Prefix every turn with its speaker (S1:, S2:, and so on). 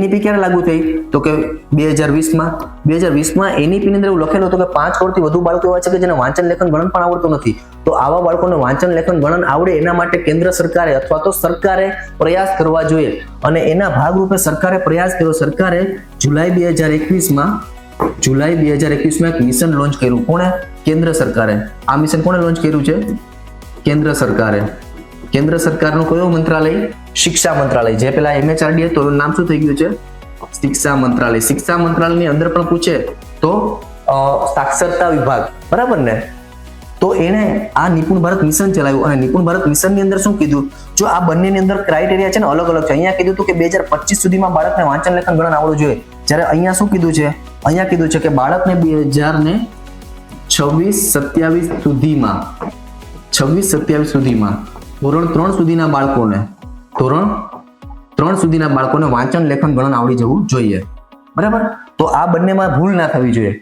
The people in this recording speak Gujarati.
S1: એનઈપી ક્યારે લાગુ થઈ? તો કે બે હજાર વીસમાં. બે હજાર વીસમાં એનઈપી ની અંદર એવું લખેલું હતું કે પાંચ કરોડથી વધુ બાળકો એવા છે કે જેને વાંચન લેખન ગણન પણ આવડતું નથી. તો આવા બાળકોને વાંચન લેખન ગણન આવડે એના માટે કેન્દ્ર સરકારે અથવા તો સરકારે પ્રયાસ કરવા જોઈએ. અને એના ભાગરૂપે સરકારે પ્રયાસ કર્યો. સરકારે જુલાઈ બે હજાર એકવીસમાં, જુલાઈ બે હજાર એકવીસમાં એક મિશન લોન્ચ કર્યું. કોણે? કેન્દ્ર સરકારે. આ મિશન કોણે લોન્ચ કર્યું છે? કેન્દ્ર સરકારે. કેન્દ્ર સરકારનું કયો મંત્રાલય? શિક્ષા મંત્રાલય. જે પેલા એમએચઆરડી હતું, એનું નામ શું થઈ ગયું છે? શિક્ષા મંત્રાલય. શિક્ષા મંત્રાલયની અંદર પણ પૂછે તો સાક્ષરતા વિભાગ. બરાબર ને? તો એણે આ નિપુણ ભારત મિશન ચલાવ્યું અને નિપુણ ભારત મિશનની અંદર શું કીધું? જો આ બંનેની અંદર ક્રાઇટેરિયા છે ને અલગ અલગ છે. અહીંયા કીધું કે બે હજાર પચીસ સુધીમાં બાળકને વાંચન લેખન ગણન આવડવું જોઈએ. જ્યારે અહીંયા શું કીધું છે? અહીંયા કીધું છે કે બાળકને બે હજાર ને છવ્વીસ સત્યાવીસ સુધીમાં, છવ્વીસ સત્યાવીસ સુધીમાં ધોરણ ત્રણ સુધીના બાળકોને, ધોરણ ત્રણ સુધીના બાળકોને વાંચન, લેખન, ગણન આવડી જવું જોઈએ. બરાબર? તો આ બંનેમાં ભૂલ ના થવી જોઈએ.